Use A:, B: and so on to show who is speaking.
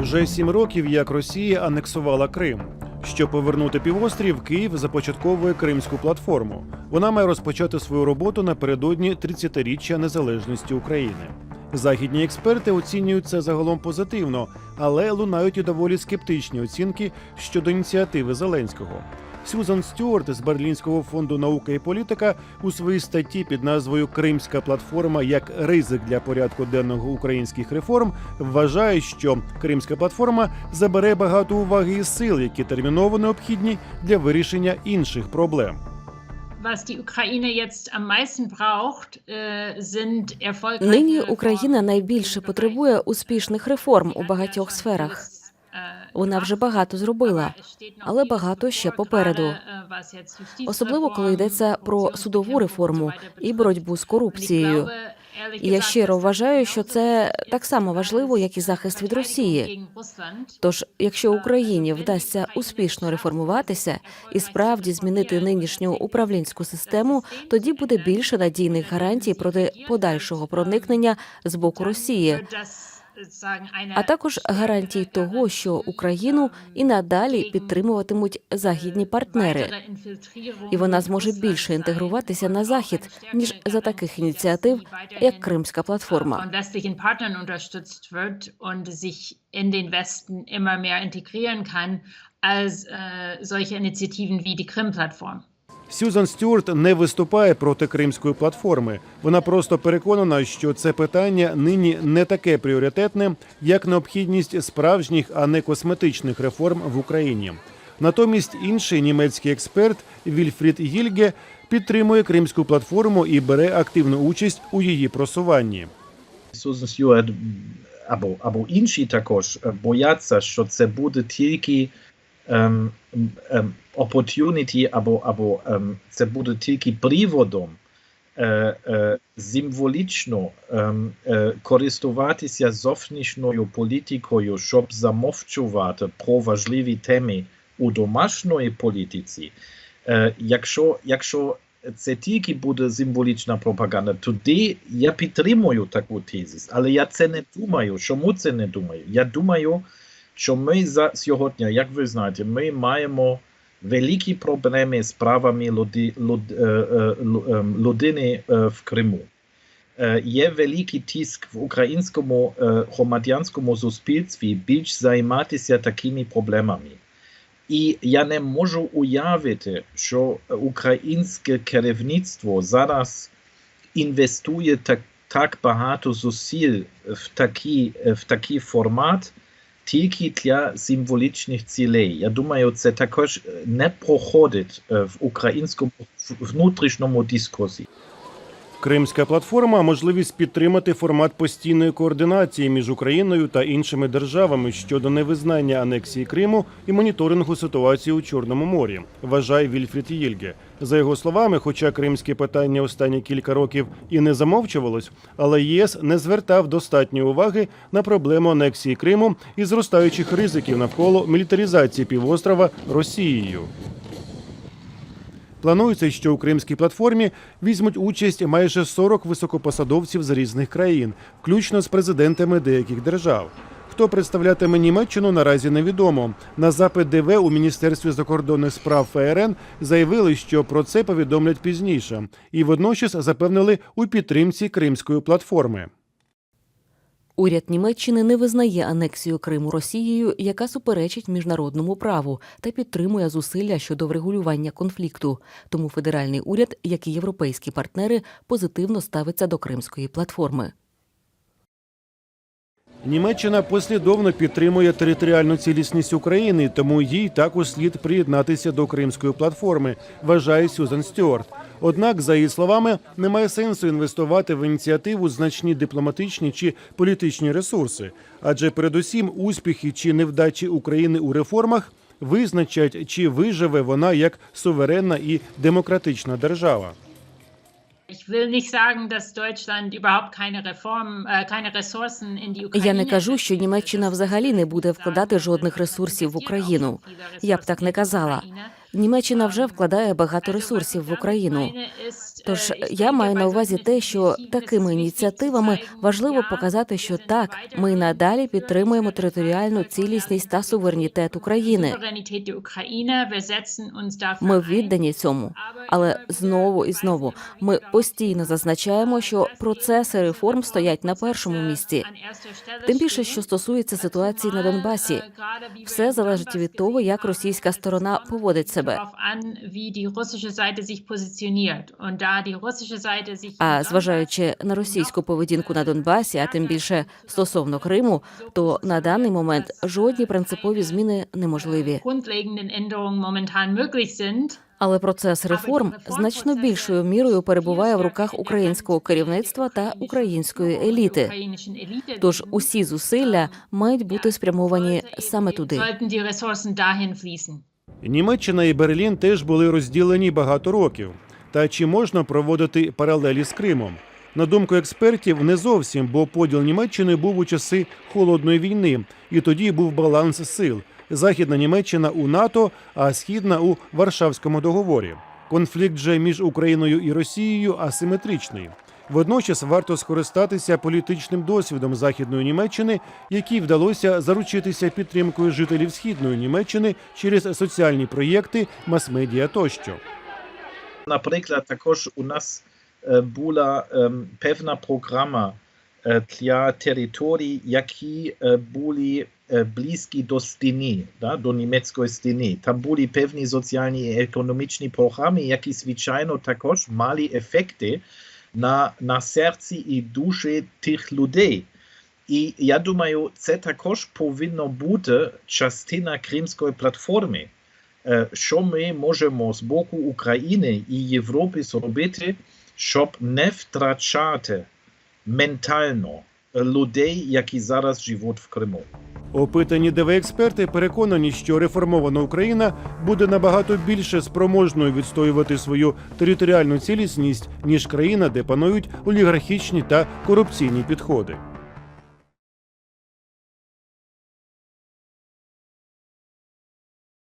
A: Вже сім років як Росія анексувала Крим. Щоб повернути півострів, Київ започатковує кримську платформу. Вона має розпочати свою роботу напередодні 30-річчя незалежності України. Західні експерти оцінюють це загалом позитивно, але лунають і доволі скептичні оцінки щодо ініціативи Зеленського. Сюзан Стюарт з Берлінського фонду наука і політика у своїй статті під назвою Кримська платформа як ризик для порядку денного українських реформ вважає, що Кримська платформа забере багато уваги і сил, які терміново необхідні для вирішення інших проблем.
B: Äh,
C: Нині Україна найбільше потребує успішних реформ у багатьох сферах. Вона вже багато зробила, але багато ще попереду. Особливо коли йдеться про судову реформу і боротьбу з корупцією. І я щиро вважаю, що це так само важливо, як і захист від Росії. Тож, якщо Україні вдасться успішно реформуватися і справді змінити нинішню управлінську систему, тоді буде більше надійних гарантій проти подальшого проникнення з боку Росії, а також гарантій того, що Україну і надалі підтримуватимуть західні партнери, і вона зможе більше інтегруватися на захід ніж за таких ініціатив, як Кримська платформа.
B: in den Westen immer mehr integrieren kann als äh, solche Initiativen wie die Krim-Plattform.
A: Сюзан Стюарт не виступає проти кримської платформи. Вона просто переконана, що це питання нині не таке пріоритетне, як необхідність справжніх, а не косметичних реформ в Україні. Натомість інший німецький експерт Вільфрід Гільге підтримує кримську платформу і бере активну участь у її просуванні.
D: Сузан Стюарт або, або інші також бояться, що це буде тільки ем, ем, opportunity, або, або ем, це буде тільки приводом е, е, символічно ем, е, користуватися зовнішньою політикою, щоб замовчувати про важливі теми у домашньої політиці. Е, якщо, якщо це тільки буде символічна пропаганда, тоді я підтримую таку тезис, але я це не думаю. Чому це не думаю? Я думаю, що ми за сьогодні, як ви знаєте, ми маємо великі проблеми з правами люди, люд, е, е, ем, людини е, в Криму. Е, Є великий тиск в українському е, громадянському суспільстві більш займатися такими проблемами. І я не можу уявити, що українське керівництво зараз інвестує так, так багато зусиль в такий, в такий формат тільки для символічних цілей. Я думаю, це також не проходить е, в українському внутрішньому дискусі.
A: Кримська платформа можливість підтримати формат постійної координації між Україною та іншими державами щодо невизнання анексії Криму і моніторингу ситуації у Чорному морі, вважає Вільфрід Єльге. За його словами, хоча кримське питання останні кілька років і не замовчувалось, але ЄС не звертав достатньої уваги на проблему анексії Криму і зростаючих ризиків навколо мілітаризації півострова Росією. Планується, що у кримській платформі візьмуть участь майже 40 високопосадовців з різних країн, включно з президентами деяких держав. Хто представлятиме Німеччину, наразі невідомо. На запит ДВ у міністерстві закордонних справ ФРН заявили, що про це повідомлять пізніше, і водночас запевнили у підтримці кримської платформи.
C: Уряд Німеччини не визнає анексію Криму Росією, яка суперечить міжнародному праву та підтримує зусилля щодо врегулювання конфлікту. Тому федеральний уряд, як і європейські партнери, позитивно ставиться до кримської платформи.
A: Німеччина послідовно підтримує територіальну цілісність України, тому їй також слід приєднатися до кримської платформи, вважає Сюзан Стюарт. Однак, за її словами, немає сенсу інвестувати в ініціативу значні дипломатичні чи політичні ресурси, адже передусім успіхи чи невдачі України у реформах визначать, чи виживе вона як суверенна і демократична держава.
C: Я не кажу, що Німеччина взагалі не буде вкладати жодних ресурсів в Україну. Я б так не казала. Німеччина вже вкладає багато ресурсів в Україну. Тож я маю на увазі те, що такими ініціативами важливо показати, що так, ми надалі підтримуємо територіальну цілісність та суверенітет України. Ми віддані цьому, але знову і знову ми постійно зазначаємо, що процеси реформ стоять на першому місці. Тим більше, що стосується ситуації на Донбасі, все залежить від того, як російська сторона поводить себе. А зважаючи на російську поведінку на Донбасі, а тим більше стосовно Криму, то на даний момент жодні принципові зміни неможливі. Але процес реформ значно більшою мірою перебуває в руках українського керівництва та української еліти. Тож усі зусилля мають бути спрямовані саме туди.
A: Німеччина і Берлін теж були розділені багато років. Та чи можна проводити паралелі з Кримом? На думку експертів, не зовсім, бо поділ Німеччини був у часи холодної війни, і тоді був баланс сил. Західна Німеччина у НАТО, а східна у Варшавському договорі. Конфлікт же між Україною і Росією асиметричний. Водночас варто скористатися політичним досвідом західної Німеччини, якій вдалося заручитися підтримкою жителів східної Німеччини через соціальні проєкти, мас-медіа тощо.
D: Наприклад, також у нас е, була ем, певна програма е, для територій, які е, були близькі до стіни, да, до німецької стіни. Там були певні соціальні і економічні програми, які, звичайно, також мали ефекти на, на серці і душі тих людей. І я думаю, це також повинно бути частина Кримської платформи. Е, що ми можемо з боку України і Європи зробити, щоб не втрачати ментально людей, які зараз живуть в Криму.
A: Опитані ДВ-експерти переконані, що реформована Україна буде набагато більше спроможною відстоювати свою територіальну цілісність ніж країна, де панують олігархічні та корупційні підходи.